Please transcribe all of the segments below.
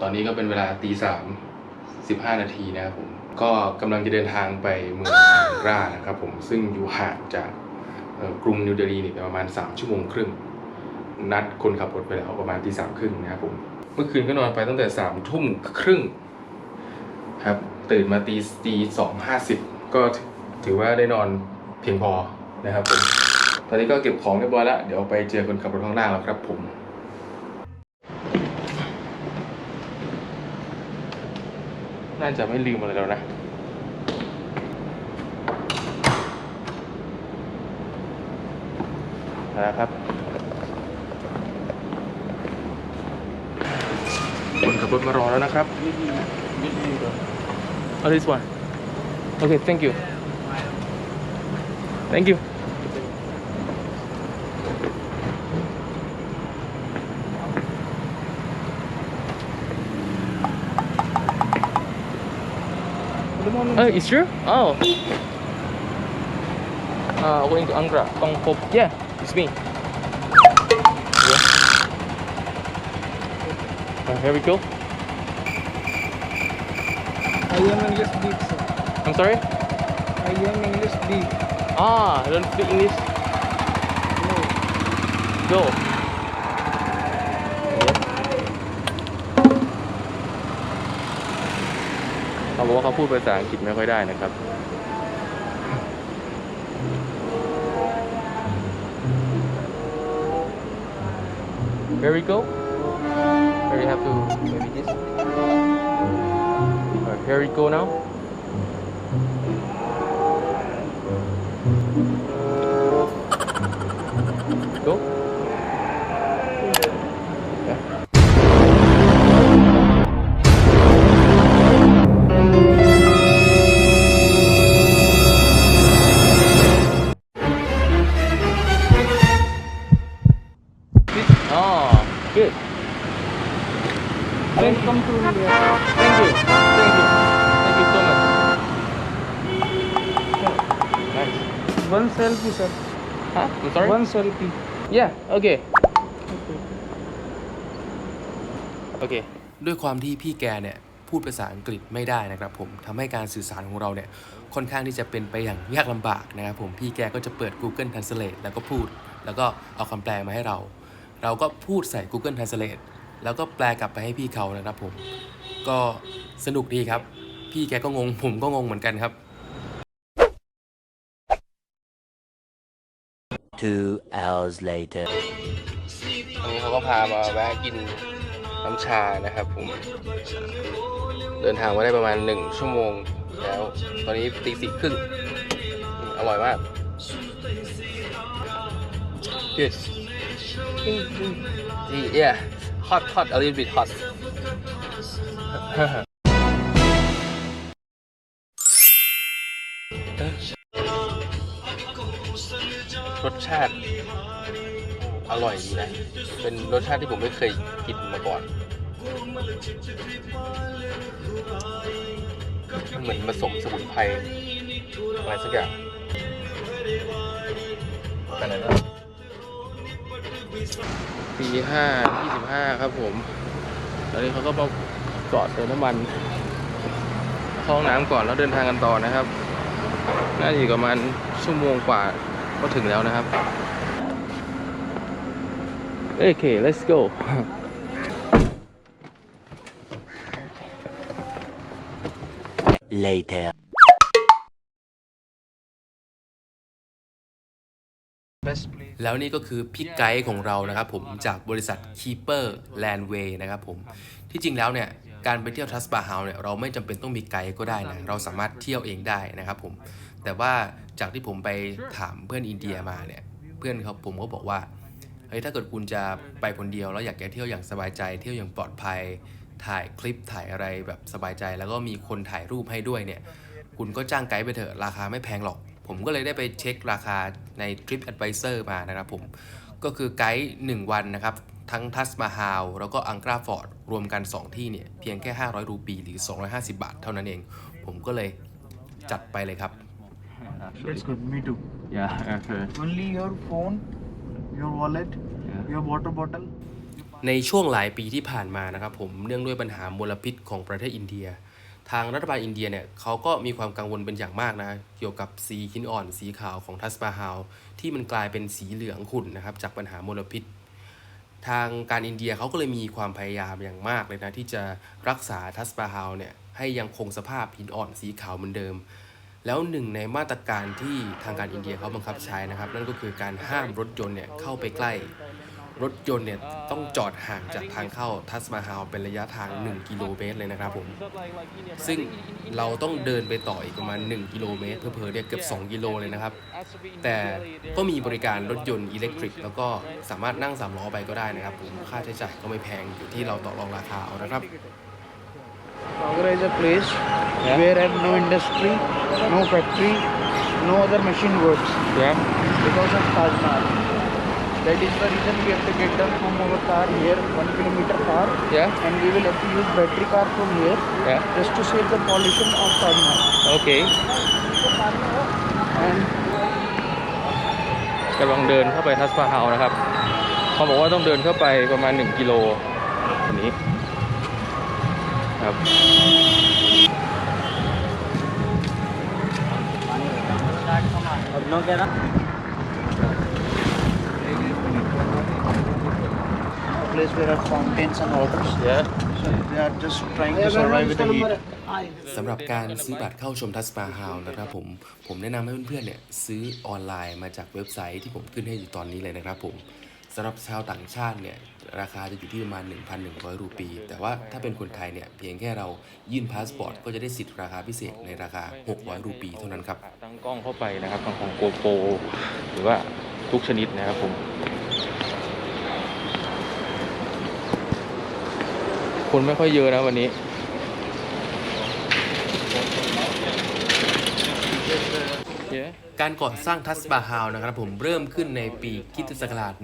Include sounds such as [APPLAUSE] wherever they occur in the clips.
ตอนนี้ก็เป็นเวลาตีสามสิบห้านาทีนะครับผมก็กำลังจะเดินทางไปเมืองอังกรานะครับผมซึ่งอยู่ห่างจากกรุงนิวเดลีนี่ประมาณ 3 ชั่วโมงครึ่ง นัดคนขับรถไปแล้วประมาณตีสามครึ่งนะครับผมเมื่อคืนก็นอนไปตั้งแต่สามทุ่มครึ่งครับตื่นมาตีตีสองห้าสิบก็ถือว่าได้นอนเพียงพอนะครับผมตอนนี้ก็เก็บของเรียบร้อยแล้ว เดี๋ยวไปเจอคนขับรถข้างล่างแล้วครับผม น่าจะไม่ลืมอะไรแล้วนะ นะครับคนขับรถมารอแล้วนะครับ Oh, this one. Okay, thank you. Thank you. Oh, it's true? Oh. Uh, going to Angra, Tongpop. Yeah, it's me. Yeah. Uh, here we go. I am English big, sir. I'm sorry? I am English big. Ah, I don't speak English. No. Go. เขาบอกว่าเขาพูดภาษาอังกฤษไม่ค่อยได้นะครับ Where we go? Where we have to maybe this? Right, here we go now. Oh, good. Welcome to India. Thank you. Thank you. Thank you so much. Nice. One selfie, sir. Huh? I'm sorry? One selfie. Yeah, okay. Okay. โอเค ด้วยความที่พี่แกเนี่ย พูดภาษาอังกฤษไม่ได้นะครับผมทำให้การสื่อสารของเราเนี่ย ค่อนข้างที่จะเป็นไปอย่างยากลำบากนะครับผม พี่แกก็จะเปิด Google Translate แล้วก็พูด แล้วก็เอาคำแปลมาให้เรา เราก็พูดใส่ Google Translate แล้วก็แปลกลับไปให้พี่เขานะครับผม ก็สนุกดีครับ พี่แกก็งง ผมก็งงเหมือนกันครับ Two hours later. วันนี้เขาก็พามาแวะกินน้ำชานะครับผม เดินทางมาได้ประมาณ1ชั่วโมงแล้ว ตอนนี้ตีสี่ครึ่งอืมอร่อยมาก Yes Yeah hot hot a little bit hot รสชาติอร่อยดีนะ เป็นรสชาติที่ผมไม่เคยกินมาก่อน เหมือนผสมสมุนไพรอะไรสักอย่างไปไหนแล้ ปีห้ายี่สิบห้าครับผม ตอนนี้เขาก็มาจอดเติมน้ำมันห้องน้ำก่อนแล้วเดินทางกันต่อนะครับ น่าจะอีกประมาณชั่วโมงกว่าก็ถึงแล้วนะครับ Okay, let's go. Later. แล้วนี่ก็คือพี่ไกด์ของเรานะครับผมจากบริษัท Keeper Landway นะครับผมที่จริงแล้วเนี่ยการไปเที่ยวทัสบาเฮาเนี่ยเราไม่จำเป็นต้องมีไกด์ก็ได้นะเราสามารถเที่ยวเองได้นะครับผมแต่ว่าจากที่ผมไปถามเพื่อนอินเดียมาเนี่ยเพื่อนเขาผมก็บอกว่าเฮ้ยถ้าเกิดคุณจะไปคนเดียวแล้วอยากจะเที่ยวอย่างสบายใจ เที่ยวอย่างปลอดภัยถ่ายคลิปถ่ายอะไรแบบสบายใจ แล้วก็มีคนถ่ายรูปให้ด้วยเนี่ยคุณก็จ้างไกด์ไปเถอะราคาไม่แพงหรอก ผมก็เลยได้ไปเช็คราคาใน Trip Advisor มานะครับผม ก็คือไกด์ 1 วันนะครับ ทั้งทัสมาฮาว แล้วก็อังกราฟอร์ด รวมกัน 2 ที่เนี่ย เพียงแค่ 500 รูปี หรือ 250 บาท เท่านั้นเอง ผมก็เลยจัดไปเลยครับ That's good. Me too. Yeah, okay. Only your phone, your wallet, Yeah. your water bottle. ในช่วงหลายปีที่ผ่านมานะครับผมเนื่องด้วยปัญหามลพิษของประเทศอินเดีย ทางรัฐบาลอินเดียเนี่ยเขาก็มีความกังวลเป็นอย่างมากนะ เกี่ยวกับสีหินอ่อนสีขาวของทัสมาฮาลที่มันกลายเป็นสีเหลืองขุ่นนะครับ จากปัญหามลพิษ ทางการอินเดียเขาก็เลยมีความพยายามอย่างมากเลยนะ ที่จะรักษาทัสมาฮาลเนี่ยให้ยังคงสภาพหินอ่อนสีขาวเหมือนเดิม แล้วหนึ่งในมาตรการที่ทางการอินเดียเขาบังคับใช้นะครับ นั่นก็คือการห้ามรถยนต์เนี่ยเข้าไปใกล้ รถยนต์เนี่ยต้องจอดห่างจากทางเข้าทัสมาฮาลเป็นระยะทาง 1 กิโลเมตรเลยนะครับผม ซึ่งเราต้องเดินไปต่ออีกประมาณ 1 กิโลเมตรเพื่อๆเนี่ยเกือบ 2 กิโลเลยนะครับ แต่ก็มีบริการรถยนต์อิเล็กทริก แล้วก็สามารถนั่งสามล้อไปก็ได้นะครับผมค่าใช้จ่ายก็ไม่แพงอยู่ที่เราต่อรองราคาเอานะครับ Agra is a place where have no industry, no factory, no other machine works Yeah. because of Taj Mahal. That is the reason we have to get down from our car here, one kilometer far, Yeah. and we will have to use battery car from here Yeah. just to save the pollution of Taj Mahal. Okay. And กำลังเดินเข้าไปทัสปาฮาวนะครับ เขาบอกว่าต้องเดินเข้าไปประมาณ 1 กิโลอันนี้ครับ a place where are fountains and waters. Yeah. So they are just trying to survive with the heat. สำหรับการซื้อบัตรเข้าชมทัสมาฮาลนะครับผม ผมแนะนำให้เพื่อนๆเนี่ยซื้อออนไลน์มาจากเว็บไซต์ที่ผมขึ้นให้อยู่ตอนนี้เลยนะครับผมสำหรับชาวต่างชาติเนี่ยราคาจะอยู่ที่ประมาณ 1,100 รูปี แต่ว่าถ้าเป็นคนไทยเนี่ยเพียงแค่เรายื่นพาสปอร์ตก็จะได้สิทธิ์ราคาพิเศษในราคา 600 รูปีเท่านั้นครับ ตั้งกล้องเข้าไปนะครับทางของโกโปรหรือว่าทุกชนิดนะครับผม คนไม่ค่อยเยอะนะวันนี้ การก่อสร้างทัสบาฮาวนะครับผมเริ่มขึ้นในปีคิตศักราช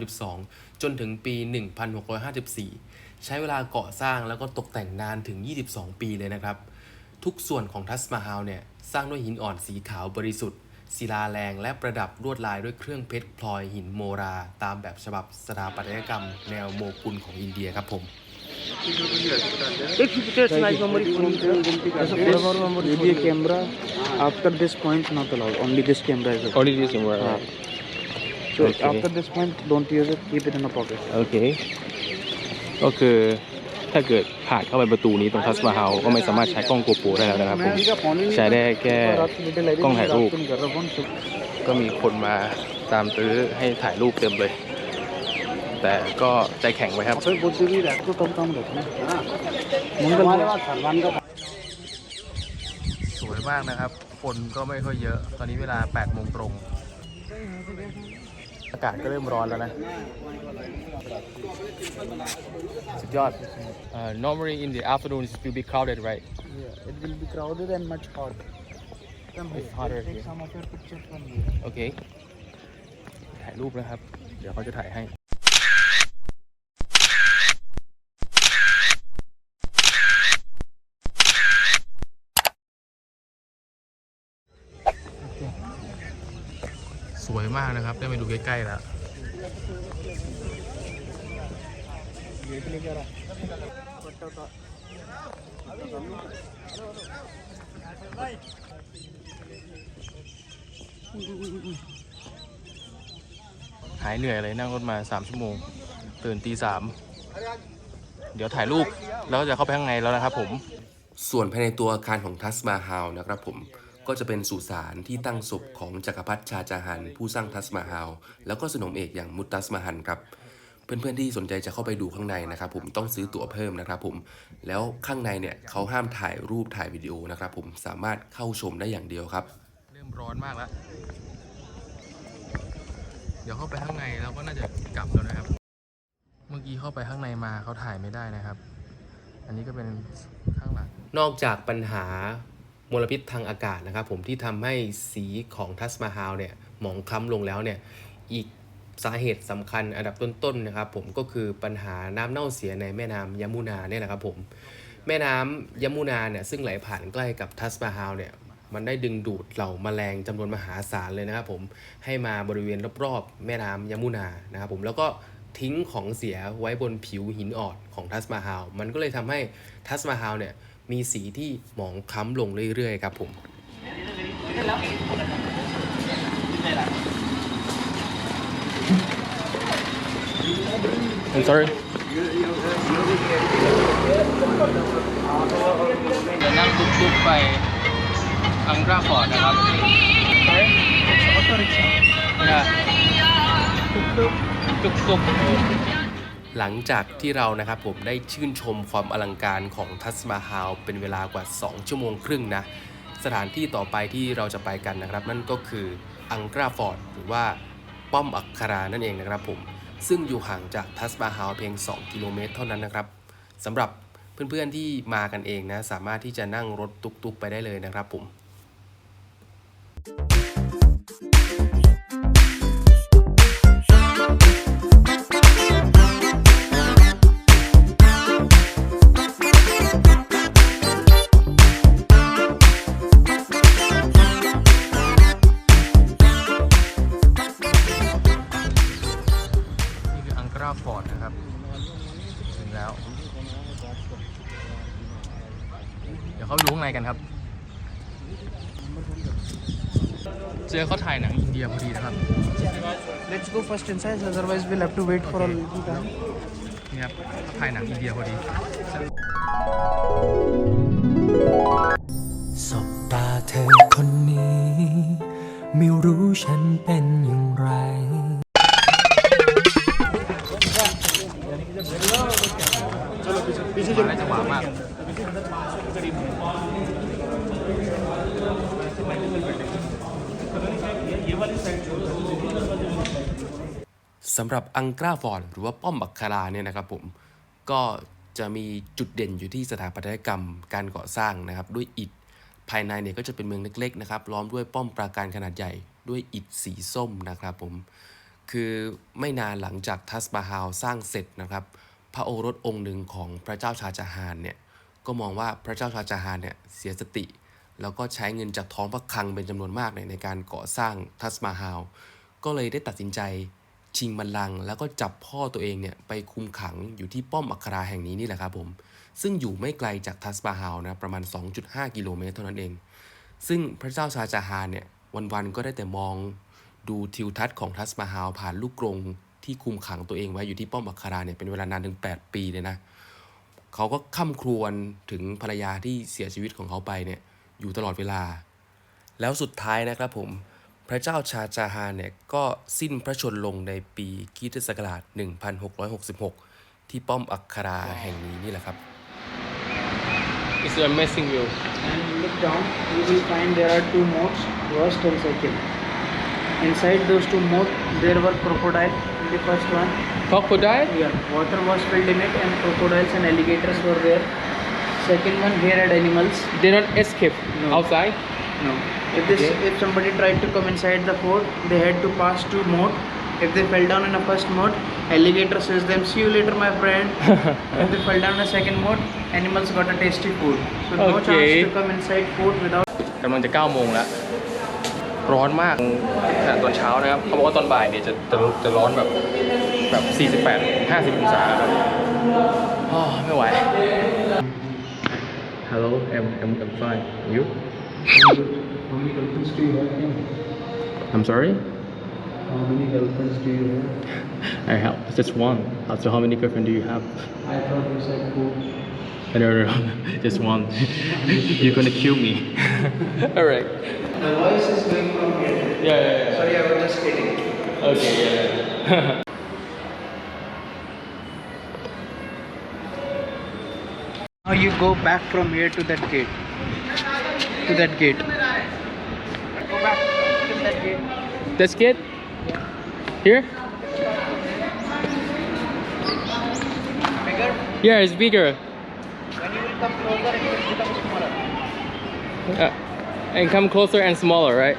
1632 จนถึงปี 1654 ใช้เวลาก่อสร้างแล้วก็ตกแต่งนานถึง 22 ปีเลยนะครับ ทุกส่วนของทัสมาฮาวเนี่ยสร้างด้วยหินอ่อนสีขาวบริสุทธิ์ศิลาแรงและประดับลวดลายด้วยเครื่องเพชรพลอยหินโมรา ตามแบบฉบับสถาปัตยกรรม แนวโมกุลของอินเดียครับผม Maybe a camera after this point not allowed. Only this camera is allowed. Only this one, right? Ah. So Okay. after this point, don't use it. Keep it in a pocket. โอเค ก็คือถ้าเกิดผ่านเข้าไปประตูนี้ตรงทัสมาฮาลก็ไม่สามารถใช้กล้องโกโปรได้แล้วนะครับผมใช้ได้แค่กล้องถ่ายรูป ก็มีคนมาตามตื้อให้ถ่ายรูปเต็มเลย แต่ก็ใจแข็งไว้ครับ สวยมากนะครับ คนก็ไม่ค่อยเยอะ ตอนนี้เวลา8โมงตรง อากาศก็เริ่มร้อนแล้วนะ สุดยอด uh, normally in the afternoon it will be crowded right Yeah, it will be crowded and much hot. Come It's here, hotter I'll take here. some of your pictures from here. okay ถ่ายรูปนะครับ เดี๋ยวเขาจะถ่ายให้ วยมากนะครับ ได้มาดูใกล้ๆแล้วหายเหนื่อยเลยนั่งรถมา 3 ชั่วโมง ตื่นตีสามเดี๋ยวถ่ายรูป แล้วจะเข้าไปข้างในแล้วนะครับผม ส่วนภายในตัวอาคารของทัสมาฮาลนะครับผม ก็จะเป็นสุสานที่ตั้งศพของจักรพรรดิชาจาฮัน ผู้สร้างทัสมาฮาลแล้วก็สนมเอกอย่างมุตตัสมาฮันครับ เพื่อนๆที่สนใจจะเข้าไปดูข้างในนะครับผมต้องซื้อตั๋วเพิ่มนะครับผมแล้วข้างในเนี่ยเขาห้ามถ่ายรูปถ่ายวิดีโอนะครับผมสามารถเข้าชมได้อย่างเดียวครับ เริ่มร้อนมากแล้ว เดี๋ยวเข้าไปข้างในเราก็น่าจะกลับแล้วนะครับ เมื่อกี้เข้าไปข้างในมาเขาถ่ายไม่ได้นะครับ อันนี้ก็เป็นข้างหลังนอกจากปัญหา มลพิษทางอากาศนะครับผมที่ทำให้สีของทัสมาฮาลเนี่ยหมองคล้ำลงแล้วเนี่ยอีกสาเหตุสำคัญอันดับต้นๆนะครับผมก็คือปัญหาน้ำเน่าเสียในแม่น้ำยมุนาเนี่ยนะครับผมแม่น้ำยมุนาเนี่ยซึ่งไหลผ่านใกล้กับทัสมาฮาลเนี่ยมันได้ดึงดูดเหล่าแมลงจำนวนมหาศาลเลยนะครับผมให้มาบริเวณรอบๆ แม่น้ำยมุนานะครับผมแล้วก็ทิ้งของเสียไว้บนผิวหินอ่อนของทัสมาฮาลมันก็เลยทำให้ทัสมาฮาลเนี่ย มีสีที่หมองคล้ำลงเรื่อยๆครับผม I'm sorry เดี๋ยวนั่งตุ๊กๆไปอังกราฟอร์ดนะครับ Auto rickshaw. นะตุ๊ก หลังจากที่เรานะครับผมได้ชื่นชมความอลังการของทัสมาฮาลเป็นเวลากว่า 2 ชั่วโมงครึ่งนะ สถานที่ต่อไปที่เราจะไปกันนะครับ นั่นก็คืออังกราฟอร์ดหรือว่าป้อมอัครานั่นเองนะครับผม ซึ่งอยู่ห่างจากทัสมาฮาลเพียง 2 กิโลเมตรเท่านั้นนะครับสำหรับเพื่อนๆที่มากันเองนะ สามารถที่จะนั่งรถตุกๆไปได้เลยนะครับผม เจอเขาถ่ายหนังอินเดียพอดีนะครับ Let's go first inside, otherwise we'll have to wait for a little time. นี่ครับเขาถ่ายหนังอินเดียพอดีสบตาเธอคนนี้ ไม่รู้ฉันเป็นอย่างไรมาได้จังหวะมาก สำหรับอังกราฟอร์ดหรือว่าป้อมอักคาราเนี่ยนะครับผมก็จะมีจุดเด่นอยู่ที่สถาปัตยกรรมการก่อสร้างนะครับด้วยอิฐภายในเนี่ยก็จะเป็นเมืองเล็กๆนะครับล้อมด้วยป้อมปราการขนาดใหญ่ด้วยอิฐสีส้มนะครับผมคือไม่นานหลังจากทัสมาฮาลสร้างเสร็จนะครับ พระโอรสองค์หนึ่งของพระเจ้าชาจาฮานเนี่ยก็มองว่าพระเจ้าชาจาฮานเนี่ยเสียสติ แล้วก็ใช้เงินจากท้องพระคลังเป็นจำนวนมากเนี่ยในการก่อสร้างทัสมาฮาลก็เลยได้ตัดสินใจ ชิงบัลลังก์แล้วก็จับพ่อตัวเองเนี่ยไปคุมขังอยู่ที่ป้อมอัคราแห่งนี้นี่แหละครับผม ซึ่งอยู่ไม่ไกลจากทัสบาฮาวนะประมาณ 2.5 กิโลเมตรเท่านั้นเอง ซึ่งพระเจ้าชาจาฮานเนี่ยวันๆก็ได้แต่มองดูทิวทัศน์ของทัสมาฮาวผ่านลูกกรงที่คุมขังตัวเองไว้อยู่ที่ป้อมอัคราเนี่ยเป็นเวลานานถึง 8 ปีเลยนะ เขาก็ค่ำครวญถึงภรรยาที่เสียชีวิตของเขาไปเนี่ยอยู่ตลอดเวลา แล้วสุดท้ายนะครับผม พระเจ้าชาจาฮานเนี่ยก็สิ้นพระชนม์ลงในปีคริสตศักราช 1666 ที่ป้อมอัคราแห่งนี้นี่แหละครับ It's an amazing view And look down, you will find there are two moats, first and second. Inside those two moats, there were crocodile in the first one. crocodile Yeah, water was filled in it and crocodiles and alligators were there. Second one, here had animals. they don't escape No. outside No. If this, Okay. if somebody tried to come inside the fort, they had to pass two moat. If they fell down in the first moat, alligator says them, "See you later, my friend." [LAUGHS] if they fell down in the second moat, animals got a tasty food. So no Okay. chance to come inside fort without. กำลังจะ9โมงแล้ว ร้อนมากขณะตอนเช้านะครับ เขาบอกว่าตอนบ่ายเนี่ยจะจะจะร้อนแบบแบบ 48 50 องศาครับอ้อไม่ไหว Hello I'm I'm I'm fine you [LAUGHS] How many girlfriends do you have? I'm sorry How many girlfriends do you have? I have just one uh, so how many girlfriend do you have I thought you said four. no no no [LAUGHS] just one [LAUGHS] you're gonna kill me [LAUGHS] alright The voice is going from here. yeah yeah yeah Sorry, I was just kidding. okay yeah, yeah. Now you go back from here to that gate. To that gate. Go back to. That's good. Here? Bigger. Yeah, it's bigger. When you come closer, it will become smaller. Uh, and come closer and smaller, right?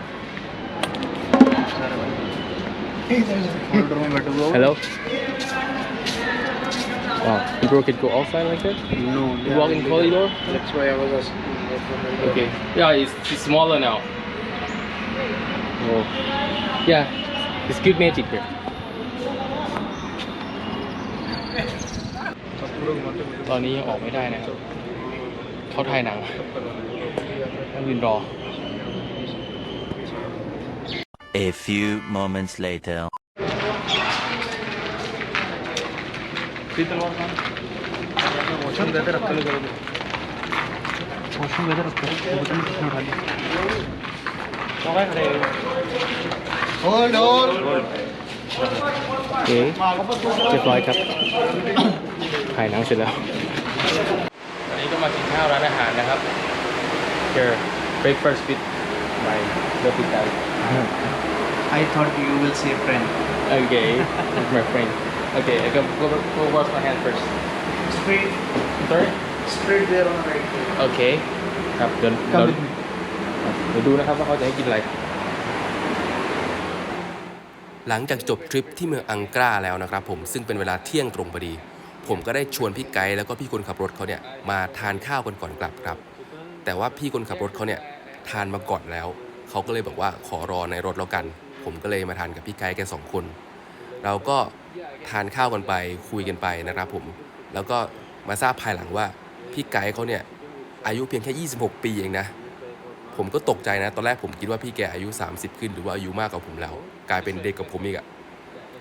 Hello? Wow, you broke it go outside like that? No. You walk in corridor? That's why I was asking. Okay. Yeah, it's, it's smaller now. Oh. Yeah, it's good magic here. ตอนนี้ยังออกไม่ได้นะครับเขาถ่ายหนังต้องยืนรอ A few moments later. Hold on. โอเคเรียบร้ อยครับ ถ่ายหนังเสร็จแล้ว วันนี้ก็มากินข้าวร้านอาหารนะครับ [COUGHS] Here breakfast with my lovely guy [LAUGHS] I thought you will say friend. Okay with my friend Okay I go go go wash my hand first Straight, Sorry straight there on the right. โอเค ครับเดี๋ยว Come เรา with me. เดี๋ยวดูนะครับว่าเขาจะให้กินอะไร หลังจากจบทริปที่เมืองอังกราแล้วนะครับผมซึ่งเป็นเวลาเที่ยงตรงพอดี ผมก็ได้ชวนพี่ไกด์แล้วก็พี่คนขับรถเขาเนี่ยมาทานข้าวกันก่อนกลับครับ แต่ว่าพี่คนขับรถเขาเนี่ยทานมาก่อนแล้ว เขาก็เลยบอกว่าขอรอในรถแล้วกัน ผมก็เลยมาทานกับพี่ไกด์แค่สองคน เราก็ทานข้าวกันไปคุยกันไปนะครับผม แล้วก็มาทราบภายหลังว่าพี่ไกด์เขาเนี่ยอายุเพียงแค่ 26 ปีเองนะ ผมก็ตกใจนะ ตอนแรกผมคิดว่าพี่แกอายุ 30 ขึ้นหรือว่าอายุมากกว่าผมแล้ว กลายเป็นเด็กกับผมอีกอะ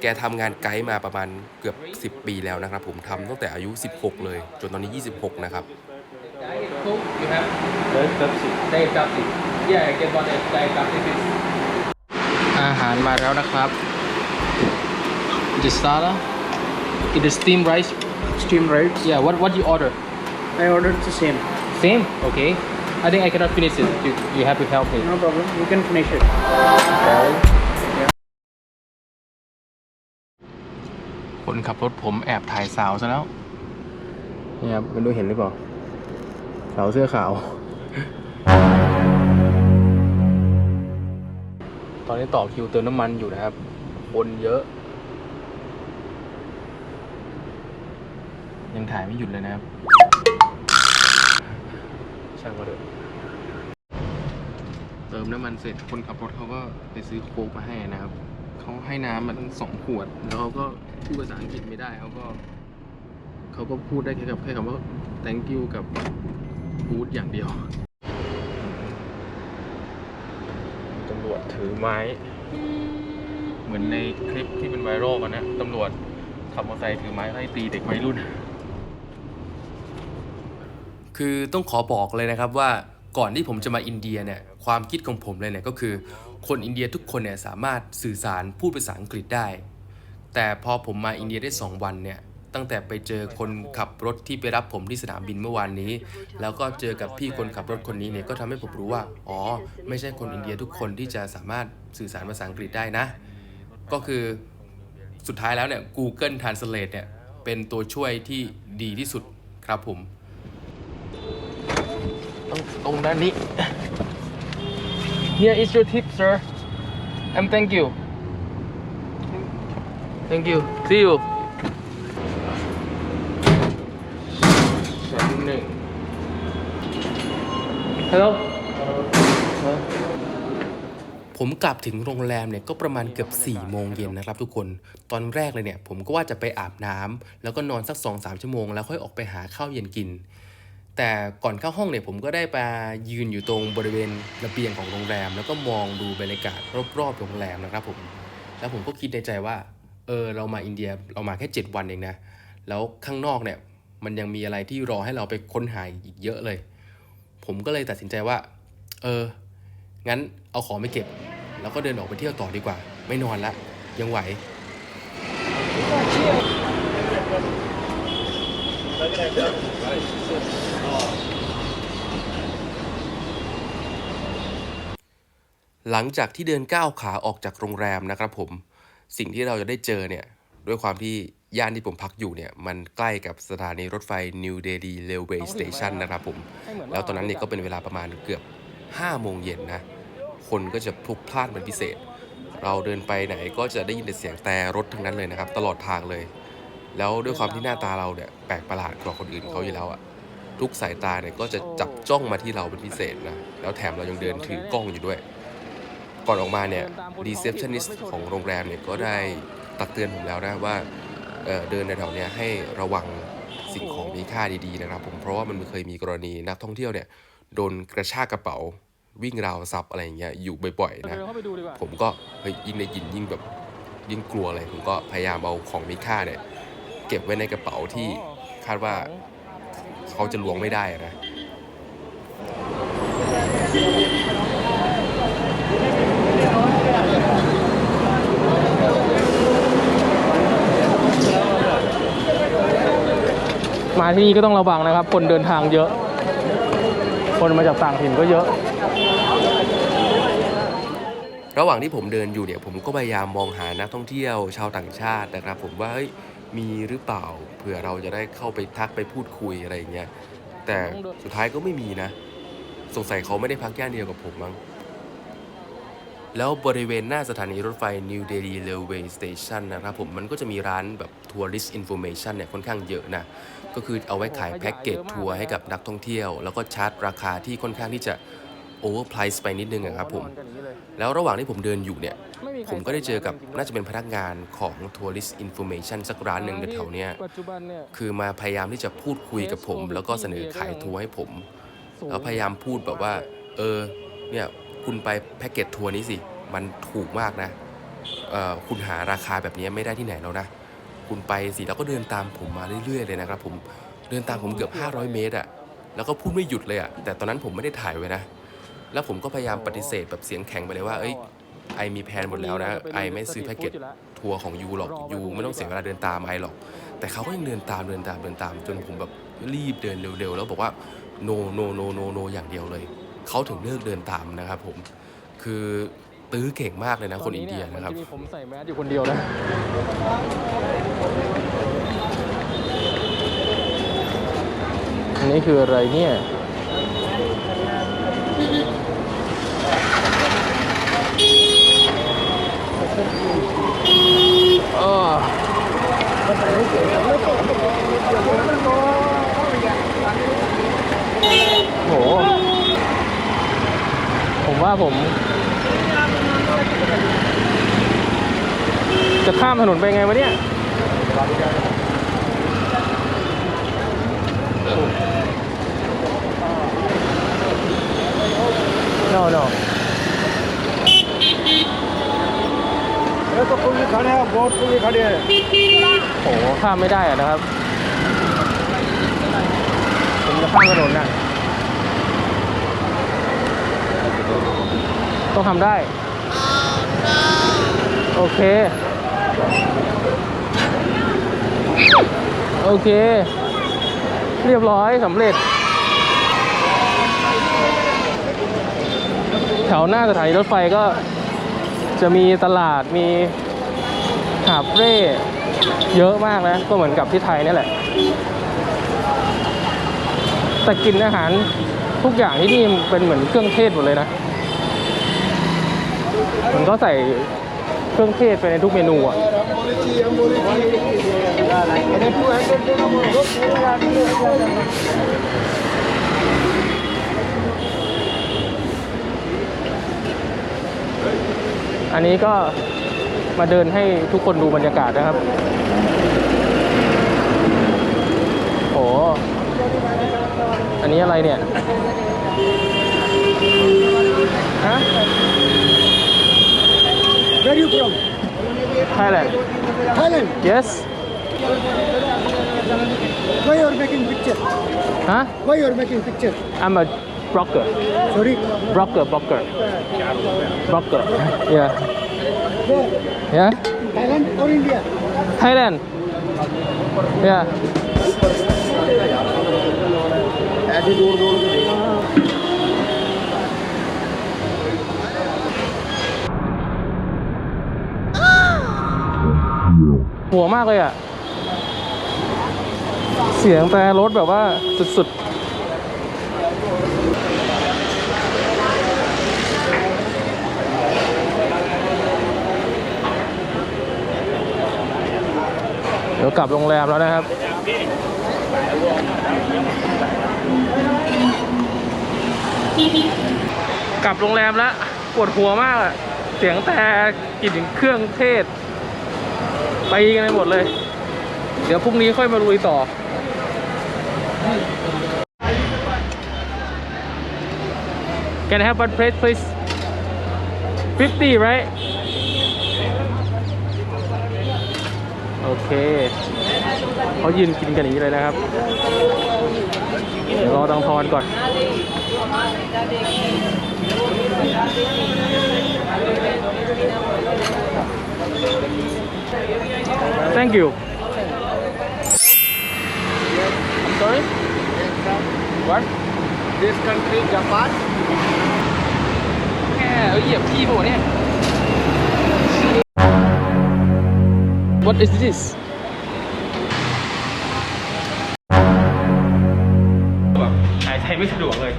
แกทำงานไกด์มาประมาณเกือบ 10 ปีแล้วนะครับ ผมทำตั้งแต่อายุ 16 เลย จนตอนนี้ 26 นะครับ You have Diet Pepsi Diet Pepsi Yeah I get one Diet Pepsi please อาหารมาแล้วนะครับ The starter It is steamed rice Steam right? Yeah what what you order I ordered the same. Same Okay I think I cannot finish it you, you have to help me No problem. You can finish it. คนขับรถผมแอบถ่ายสาวซะแล้วนี่ครับไม่รู้เห็นหรือเปล่า สาวเสื้อขาว ตอนนี้ต่อคิวเติมน้ำมันอยู่นะครับ คนเยอะ ยังถ่ายไม่หยุดเลยนะครับ ช่างก็เถอะเติมน้ำมันเสร็จคนขับรถเขาก็ไปซื้อโค้กมาให้นะครับเขาให้น้ำมาตั้งสองขวด แล้วเขาก็พูดภาษาอังกฤษไม่ได้เขาก็เขาก็พูดได้แค่กับแค่คำว่า thank you กับ good อย่างเดียวตำรวจถือไม้ เหมือนในคลิปที่เป็นไวรัลกันนะตำรวจขับมอเตอร์ไซค์ถือไม้ไล่ตีเด็กวัยรุ่น คือต้องขอบอกเลยนะครับว่าก่อนที่ผมจะมาอินเดียเนี่ยความคิดของผมเลยเนี่ยก็คือ คนอินเดียทุกคนเนี่ยสามารถสื่อสารพูดภาษาอังกฤษได้ แต่พอผมมาอินเดียได้ 2 วันเนี่ยตั้งแต่ไปเจอคนขับรถที่ไปรับผมที่สนามบินเมื่อวานนี้ แล้วก็เจอกับพี่คนขับรถคนนี้เนี่ยก็ทำให้ผมรู้ว่า อ๋อ ไม่ใช่คนอินเดียทุกคนที่จะสามารถสื่อสารภาษาอังกฤษได้นะ ก็คือสุดท้ายแล้วเนี่ย Google Translate เนี่ยเป็นตัวช่วยที่ดีที่สุดครับผม ตรงด้านนี้ Here is your tip sir and thank you thank you see you ชั้นหนึ่ง Hello ผมกลับถึงโรงแรมเนี่ยก็ประมาณเกือบ4ี่โมงเย็นนะครับทุกคน ตอนแรกเลยเนี่ยผมก็ว่าจะไปอาบน้ำแล้วก็นอนสัก2อสชั่วโมงแล้วค่อยออกไปหาข้าวเย็นกิน แต่ก่อนเข้าห้องเนี่ยผมก็ได้ไปยืนอยู่ตรงบริเวณระเบียงของโรงแรม แล้วก็มองดูบรรยากาศรอบๆโรงแรมนะครับผมแล้วผมก็คิดในใจว่าเออเรามาอินเดียเรามาแค่ 7 วันเองนะแล้วข้างนอกเนี่ยมันยังมีอะไรที่รอให้เราไปค้นหาอีกเยอะเลย ผมก็เลยตัดสินใจว่า เออ งั้นเอาของไปเก็บ แล้วก็เดินออกไปเที่ยวต่อดีกว่า ไม่นอนละ ยังไหว หลังจากที่เดินก้าวขาออกจากโรงแรมนะครับผมสิ่งที่เราจะได้เจอเนี่ยด้วยความที่ย่านที่ผมพักอยู่เนี่ยมันใกล้กับสถานีรถไฟ New Delhi Railway Station นะครับผม แล้วตอนนั้นเนี่ยก็เป็นเวลาประมาณเกือบ 5 โมงเย็นนะ คนก็จะพลุกพล่านเป็นพิเศษ เราเดินไปไหนก็จะได้ยินแต่เสียงแต่รถทั้งนั้นเลยนะครับ ตลอดทางเลย แล้วด้วยความที่หน้าตาเราเนี่ยแปลกประหลาดกว่าคนอื่นเขาอยู่แล้วอะทุกสายตาเนี่ยก็จะจับจ้องมาที่เราเป็นพิเศษนะแล้วแถมเรายังเดินถือกล้องอยู่ด้วย ก่อนออกมาเนี่ย receptionist ของโรงแรมเนี่ยก็ได้ตักเตือนผมแล้วนะว่าเอ่อเดินในแถวๆเนี้ยให้ระวังสิ่งของมีค่าดีๆนะครับผมเพราะว่ามันเคยมีกรณีนักท่องเที่ยวเนี่ยโดนกระชากกระเป๋าวิ่งราวซับอะไรอย่างเงี้ยอยู่บ่อยๆนะเดินเข้าไปดูดีกว่าผมก็เฮ้ยยิ่งได้ยินยิ่งแบบยิ่งกลัวเลยผมก็พยายามเอาของมีค่าเนี่ยเก็บไว้ในกระเป๋าที่คาดว่าเขาจะล้วงไม่ได้อะนะ มาที่นี่ก็ต้องระวังนะครับ คนเดินทางเยอะ คนมาจากต่างถิ่นก็เยอะ ระหว่างที่ผมเดินอยู่เนี่ยผมก็พยายามมองหานักท่องเที่ยวชาวต่างชาตินะครับ ผมว่าเฮ้ยมีหรือเปล่าเผื่อเราจะได้เข้าไปทักไปพูดคุยอะไรอย่างเงี้ยแต่สุดท้ายก็ไม่มีนะ สงสัยเขาไม่ได้พักย่านเดียวกับผมมั้งแล้วบริเวณหน้าสถานีรถไฟ New Delhi Railway Station นะครับผมมันก็จะมีร้านแบบ Tourist Information เนี่ยค่อนข้างเยอะนะ ก็คือเอาไว้ขายแพ็กเกจทัวร์ให้กับนักท่องเที่ยว แล้วก็ชาร์จราคาที่ค่อนข้างที่จะโอเวอร์ไพรส์ไปนิดนึงอะครับผม แล้วระหว่างที่ผมเดินอยู่เนี่ย ผมก็ได้เจอกับน่าจะเป็นพนักงานของ Tourist Information สักร้านหนึ่งแถวๆเนี้ยคือมาพยายามที่จะพูดคุยกับผม แล้วก็เสนอขายทัวร์ให้ผม แล้วพยายามพูดแบบว่า เออ เนี่ย คุณไปแพ็กเกจทัวร์นี้สิ มันถูกมากนะเออคุณหาราคาแบบนี้ไม่ได้ที่ไหนแล้วนะ คุณไปสิแล้วก็เดินตามผมมาเรื่อยๆเลยนะครับ ผมเดินตามผมเกือบ 500 เมตรอะแล้วก็พูดไม่หยุดเลยอะแต่ตอนนั้นผมไม่ได้ถ่ายไว้นะ แล้วผมก็พยายามปฏิเสธแบบเสียงแข็งไปเลยว่าเอ้ยไอมีแผนหมดแล้วนะไอไม่ซื้อแพ็กเกจทัวร์ของยูหรอกยูไม่ต้องเสียเวลาเดินตามไอหรอก แต่เขาก็ยังเดินตามเดินตามเดินตาม จนผมแบบรีบเดินเร็วๆ แล้วบอกว่า no no no no no อย่างเดียวเลยเขาถึงเลิกเดินตามนะครับผมคือ ตื้อเก่งมากเลยนะคนอินเดียนะครับตอมัจะมีผมใส่แมสอยู่คนเดียวนะอันนี้คืออะไรเนี่ยเออโหผมว่าผม จะข้ามถนนไปไงวะเนี่ยโน่โน่แล้วก็คุณเขาเนี่ยโบสคุณเขาเนี่โอ้ข้ามไม่ได้อะนะครับ ผมจะข้ามถนนน่ะต้องทำได้ โอเค โอเค เรียบร้อยสำเร็จ แถวหน้าสถานีรถไฟก็จะมีตลาดมีหาบเร่เยอะมากนะ ก็เหมือนกับที่ไทยนี่แหละ แต่กินอาหารทุกอย่างที่นี่เป็นเหมือนเครื่องเทศหมดเลยนะ มันก็ใส่เครื่องเทศไปในทุกเมนูอะ อันนี้ก็มาเดินให้ทุกคนดูบรรยากาศนะครับ โห อันนี้อะไรเนี่ย ฮะ Where are you from? Thailand Thailand. yes Why you are making picture? ฮะ Why you are making picture? I'm a blogger Sorry. blogger blogger blogger yeah Where? yeah Thailand or India? Thailand yeah ऐसे दूर दूर के หัวมากเลยอะ เสียงแต่รถแบบว่าสุดๆเดี๋ยวกลับโรงแรมแล้วนะครับ กลับโรงแรมแล้ว ปวดหัวมากอะเสียงแต่กลิ่นเครื่องเทศ ไปกันไปหมดเลย เดี๋ยวพรุ่งนี้ค่อยมาลุยต่อ Can I have one plate please 50 right โอเคเขายืนกินกันอย่างนี้เลยนะครับ เดี๋ยวรอดังทอนก่อน Thank you. I'm sorry? What? This country, Japan. แค่เหยียบพี่ผมเนี่ย What is this แบบหายใจไม่สะดวกเลย